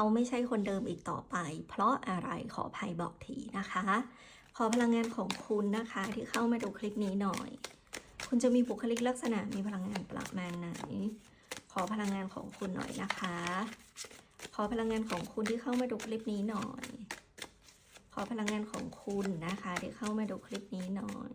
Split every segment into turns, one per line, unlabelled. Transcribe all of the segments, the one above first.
เขาไม่ใช่คนเดิมอีกต่อไป เพราะอะไรขอภัยบอกทีนะคะ ขอพลังงานของคุณนะคะที่เข้ามาดูคลิปนี้หน่อย คุณจะมีบุคลิกลักษณะมีพลังงานประมาณไหน ขอพลังงานของคุณหน่อยนะคะ ขอพลังงานของคุณที่เข้ามาดูคลิปนี้หน่อย ขอพลังงานของคุณนะคะที่เข้ามาดูคลิปนี้หน่อย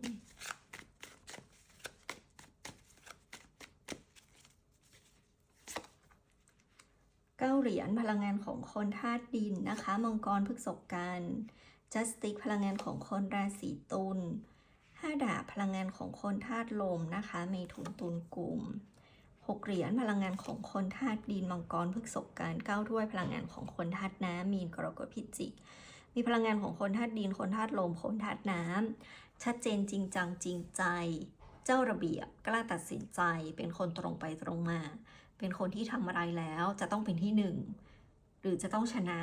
เก้าเห รียญพลังงานของคนธาตุดินนะคะ มังกรพฤกษกกันจัสติกพลังงานของคนราศีตุลห้าดาบพลังงานของคนธาตุลมนะคะเมถุนตุลกลุ่มหกเหรียญพลังงานของคนธาตุดินมังกรพฤกษกกันเก้าถ้วยพลังงานของคนธาตุน้ำมีนกรกฎพิจิกมีพลังงานของคนธาตุดินคนธาตุลมคนธาตุน้ำชัดเจนจริงจังจริงใจ เจ้าระเบียบกล้าตัดสินใจเป็นคนตรงไปตรงมา เป็นคนที่ทำอะไรแล้วจะต้องเป็นที่หนึ่งหรือจะต้องชนะ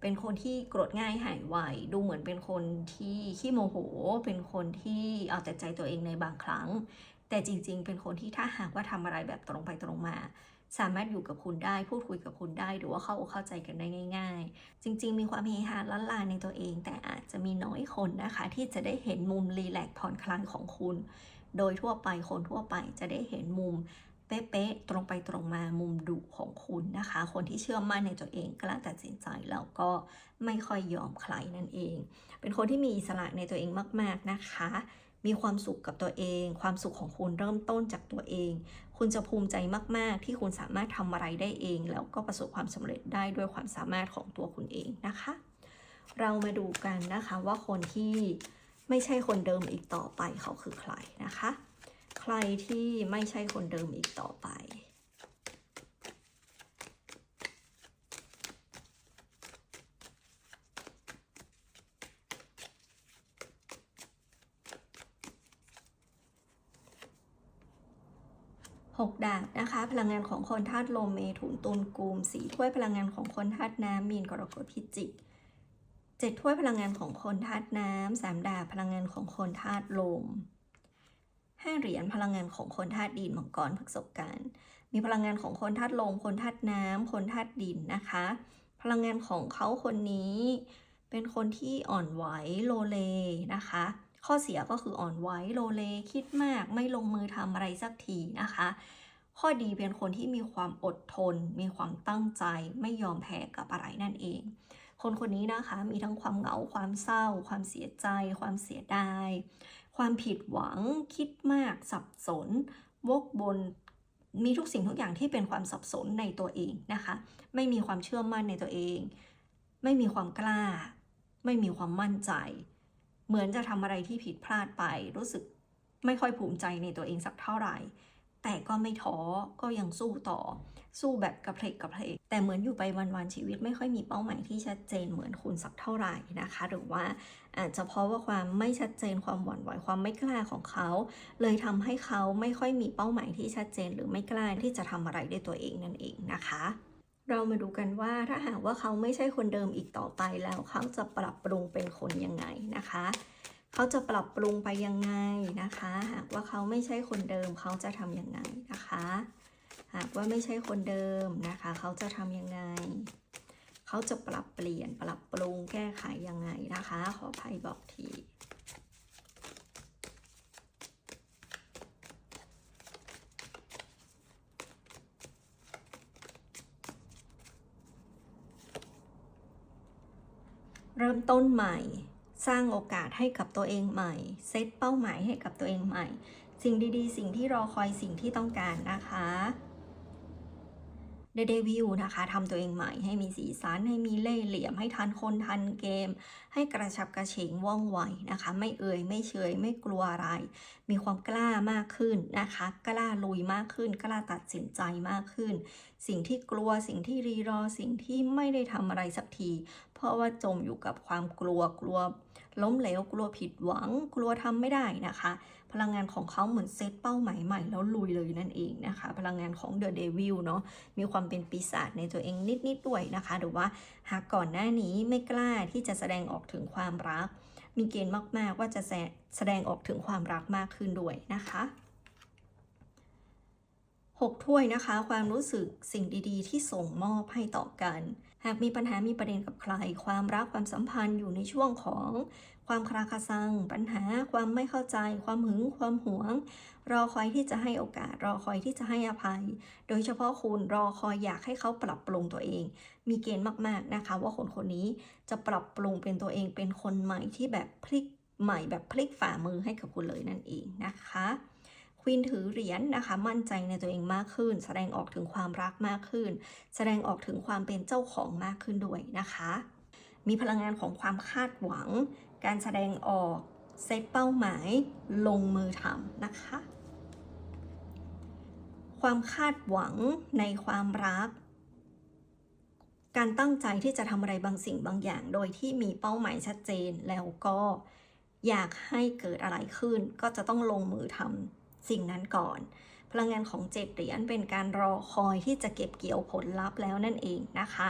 เป็นคนที่โกรธง่ายหายไวดูเหมือนเป็นคนที่ขี้โมโห เป็นคนที่เอาแต่ใจตัวเองในบางครั้ง แต่จริง ๆ เป็นคนที่ถ้าหากว่าทำอะไรแบบตรงไปตรงมาสามารถอยู่กับคุณได้พูดคุยกับคุณได้หรือว่าเข้าอกเข้าใจกันได้ง่าย ๆ จริง ๆ มีความเฮฮาล้านลาในตัวเอง แต่อาจจะมีน้อยคนนะคะ ที่จะได้เห็นมุมรีแลกซ์ผ่อนคลายของคุณ โดยทั่วไปคนทั่วไปจะได้เห็นมุม ป๊ะๆตรงไปตรงมามุมดุของคุณนะคะ คนที่เชื่อมั่นในตัวเองกล้าตัดสินใจแล้วก็ไม่ค่อยยอมใครนั่นเอง เป็นคนที่มีอิสระในตัวเองมาก ๆนะคะ มีความสุขกับตัวเอง ความสุขของคุณเริ่มต้นจากตัวเอง คุณจะภูมิใจมาก ๆ ที่คุณสามารถทำอะไรได้เอง แล้วก็ประสบความสำเร็จได้ด้วยความสามารถของตัวคุณเองนะคะ เรามาดูกันนะคะว่าคนที่ไม่ใช่คนเดิมอีกต่อไปเขาคือใครนะคะ ใครที่ไม่ใช่คนเดิมอีกต่อไปหกดาบนะคะ พลังงานของคนธาตุลมเมถุนตุลกุมสีถ้วยพลังงานของคนธาตุน้ำมีนกรกฎพิจิกเจ็ดถ้วยพลังงานของคนธาตุน้ำสามดาบพลังงานของคนธาตุลม ห้เหรียญพลังงานของคนธาตุดินมังกรพฤกษกันมีพลังงานของคนธาตุลมคนธาตุน้ำคนธาตุดินนะคะ พลังงานของเขาคนนี้ เป็นคนที่อ่อนไหวโลเลนะคะ ข้อเสียก็คืออ่อนไหวโลเลคิดมากไม่ลงมือทำอะไรสักทีนะคะ ข้อดีเป็นคนที่มีความอดทน มีความตั้งใจไม่ยอมแพ้กับอะไรนั่นเอง คนคนนี้นะคะมีทั้งความเหงาความเศร้า ความเสียใจ ความเสียดาย ความผิดหวังคิดมากสับสน วกบนมีทุกสิ่งทุกอย่างที่เป็นความสับสนในตัวเองนะคะ ไม่มีความเชื่อมั่นในตัวเอง ไม่มีความกล้า ไม่มีความมั่นใจ เหมือนจะทำอะไรที่ผิดพลาดไป รู้สึกไม่ค่อยภูมิใจในตัวเองสักเท่าไหร่ แต่ก็ไม่ท้อก็ยังสู้ต่อ สู้แบบกระเพลกกระเพลกแต่เหมือนอยู่ไปวันๆชีวิตไม่ค่อยมีเป้าหมายที่ชัดเจนเหมือนคุณสักเท่าไหร่นะคะ หรือว่าอาจจะเพราะว่าความไม่ชัดเจนความหวั่นไหวความไม่กล้าของเขา เลยทำให้เขาไม่ค่อยมีเป้าหมายที่ชัดเจน หรือไม่กล้าที่จะทำอะไรด้วยตัวเองนั่นเองนะคะเรามาดูกันว่าถ้าหากว่าเขาไม่ใช่คนเดิมอีกต่อไปแล้วเขาจะปรับปรุงเป็นคนยังไงนะคะ เขาจะปรับปรุงไปยังไงนะคะ หากว่าเขาไม่ใช่คนเดิมเขาจะทำยังไงนะคะ หากว่าไม่ใช่คนเดิมนะคะ เขาจะทำยังไง เขาจะปรับเปลี่ยนปรับปรุงแก้ไขยังไงนะคะ ขออภัยบอกทีเริ่มต้นใหม่ สร้างโอกาสให้กับตัวเองใหม่ เซตเป้าหมายให้กับตัวเองใหม่ สิ่งดีๆ สิ่งที่รอคอยสิ่งที่ต้องการนะคะเดเดวิลนะคะทำตัวเองใหม่ให้มีสีสันให้มีเล่ห์เหลี่ยมให้ทันคนทันเกม ให้กระชับกระเฉงว่องไวนะคะ ไม่เอ่ยไม่เฉยไม่กลัวอะไร มีความกล้ามากขึ้นนะคะ กล้าลุยมากขึ้น กล้าตัดสินใจมากขึ้น สิ่งที่กลัวสิ่งที่รีรอสิ่งที่ไม่ได้ทำอะไรสักที เพราะว่าจมอยู่กับความกลัวกลัว ล้มเหลวกลัวผิดหวัง กลัวทำไม่ได้นะคะ พลังงานของเขาเหมือนเซตเป้าหมายใหม่แล้วลุยเลยนั่นเองนะคะ พลังงานของเดอะเดวิลเนาะมีความเป็นปีศาจในตัวเองนิดๆด้วยนะคะหรือว่าหากก่อนหน้านี้ไม่กล้าที่จะแสดงออกถึงความรัก มีเกณฑ์มากๆว่าจะแสดงออกถึงความรักมากขึ้นด้วยนะคะ หกถ้วยนะคะ ความรู้สึกสิ่งดีๆ ที่ส่งมอบให้ต่อกัน หากมีปัญหามีประเด็นกับใคร ความรักความสัมพันธ์อยู่ในช่วงของความคราคาซัง ปัญหาความไม่เข้าใจ ความหึง ความหวง รอคอยที่จะให้โอกาส รอคอยที่จะให้อภัย โดยเฉพาะคุณรอคอยอยากให้เขาปรับปรุงตัวเอง มีเกณฑ์มากๆนะคะ ว่าคนคนนี้จะปรับปรุงเป็นตัวเองเป็นคนใหม่ที่แบบพลิกใหม่แบบพลิกฝ่ามือให้กับคุณเลยนั่นเองนะคะ ควีนถือเหรียญนะคะ มั่นใจในตัวเองมากขึ้น แสดงออกถึงความรักมากขึ้น แสดงออกถึงความเป็นเจ้าของมากขึ้นด้วยนะคะ มีพลังงานของความคาดหวัง การแสดงออกเซตเป้าหมายลงมือทำนะคะ ความคาดหวังในความรัก การตั้งใจที่จะทำอะไรบางสิ่งบางอย่าง โดยที่มีเป้าหมายชัดเจนแล้วก็อยากให้เกิดอะไรขึ้น ก็จะต้องลงมือทำ สิ่งนั้นก่อน พลังงานของเจ็ดเหรียญเป็นการรอคอยที่จะเก็บเกี่ยวผลลัพธ์แล้วนั่นเองนะคะ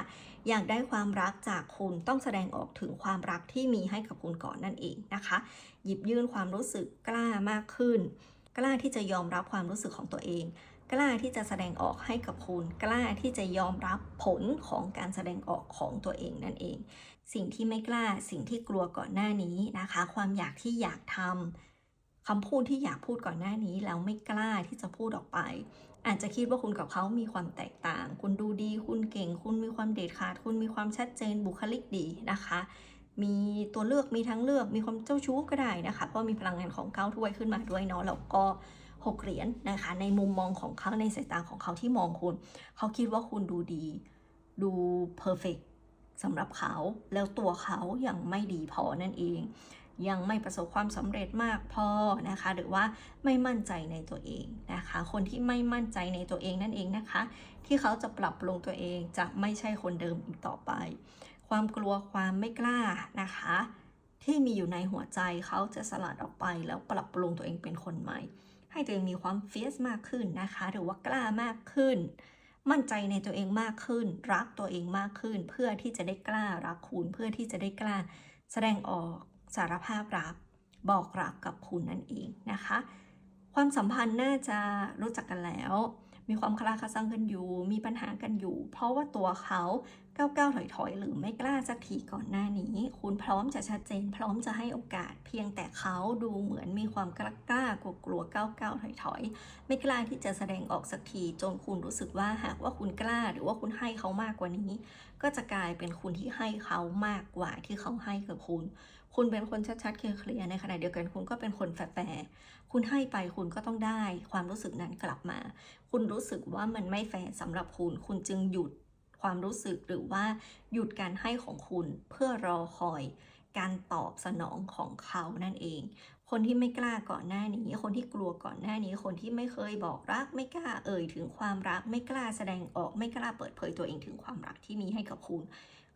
อยากได้ความรักจากคุณต้องแสดงออกถึงความรักที่มีให้กับคุณก่อนนั่นเองนะคะ หยิบยื่นความรู้สึกกล้ามากขึ้น กล้าที่จะยอมรับความรู้สึกของตัวเองกล้าที่จะแสดงออกให้กับคุณ กล้าที่จะยอมรับผลของการแสดงออกของตัวเองนั่นเอง สิ่งที่ไม่กล้าสิ่งที่กลัวก่อนหน้านี้นะคะ ความอยากที่อยากทำ คำพูดที่อยากพูดก่อนหน้านี้แล้วไม่กล้าที่จะพูดออกไป อาจจะคิดว่าคุณกับเขามีความแตกต่าง คุณดูดี คุณเก่ง คุณมีความเด็ดขาด คุณมีความชัดเจนบุคลิกดีนะคะ มีตัวเลือกมีทั้งเลือกมีความเจ้าชู้ก็ได้นะคะ เพราะมีพลังงานของเก้าถ้วยขึ้นมาด้วยเนาะแล้วก็หกเหรียญนะคะ ในมุมมองของเขาในสายตาของเขาที่มองคุณ เขาคิดว่าคุณดูดี ดูเพอร์เฟกสำหรับเขาแล้วตัวเขายังไม่ดีพอนั่นเอง ยังไม่ประสบความสำเร็จมากพอนะคะ หรือว่าไม่มั่นใจในตัวเองนะคะ คนที่ไม่มั่นใจในตัวเองนั่นเองนะคะ ที่เขาจะปรับปรุงตัวเองจะไม่ใช่คนเดิมอีกต่อไป ความกลัวความไม่กล้านะคะ ที่มีอยู่ในหัวใจเขาจะสลัดออกไปแล้วปรับปรุงตัวเองเป็นคนใหม่ ให้ตัวเองมีความเฟียสมากขึ้นนะคะ หรือว่ากล้ามากขึ้นมั่นใจในตัวเองมากขึ้น รักตัวเองมากขึ้น เพื่อที่จะได้กล้ารักคุณเพื่อที่จะได้กล้าแสดงออก สารภาพรักบอกรักกับคุณนั่นเองนะคะ ความสัมพันธ์น่าจะรู้จักกันแล้ว มีความคลาคาซังกันอยู่ มีปัญหากันอยู่ เพราะว่าตัวเขาก้าวก้าวถอยถอยหรือไม่กล้าสักทีก่อนหน้านี้ คุณพร้อมจะชัดเจน พร้อมจะให้โอกาส เพียงแต่เขาดูเหมือนมีความกล้ากล้ากลัวกลัวก้าวก้าวถอยถอยไม่กล้าที่จะแสดงออกสักทีจนคุณรู้สึกว่าหากว่าคุณกล้าหรือว่าคุณให้เขามากกว่านี้ ก็จะกลายเป็นคุณที่ให้เขามากกว่าที่เขาให้กับคุณ คุณเป็นคนชัดๆเคลียร์ในขณะเดียวกันคุณก็เป็นคนแฝงคุณให้ไปคุณก็ต้องได้ความรู้สึกนั้นกลับมา คุณรู้สึกว่ามันไม่แฟร์สำหรับคุณ คุณจึงหยุดความรู้สึกหรือว่าหยุดการให้ของคุณเพื่อรอคอยการตอบสนองของเขานั่นเอง คนที่ไม่กล้าก่อนหน้านี้ คนที่กลัวก่อนหน้านี้ คนที่ไม่เคยบอกรัก ไม่กล้าเอ่ยถึงความรัก ไม่กล้าแสดงออก ไม่กล้าเปิดเผยตัวเองถึงความรักที่มีให้กับคุณ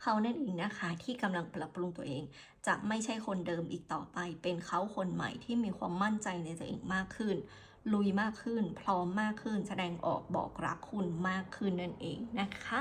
เขานั่นเองนะคะที่กำลังปรับปรุงตัวเอง จะไม่ใช่คนเดิมอีกต่อไป เป็นเขาคนใหม่ที่มีความมั่นใจในตัวเองมากขึ้น ลุยมากขึ้น พร้อมมากขึ้น แสดงออกบอกรักคุณมากขึ้นนั่นเองนะคะ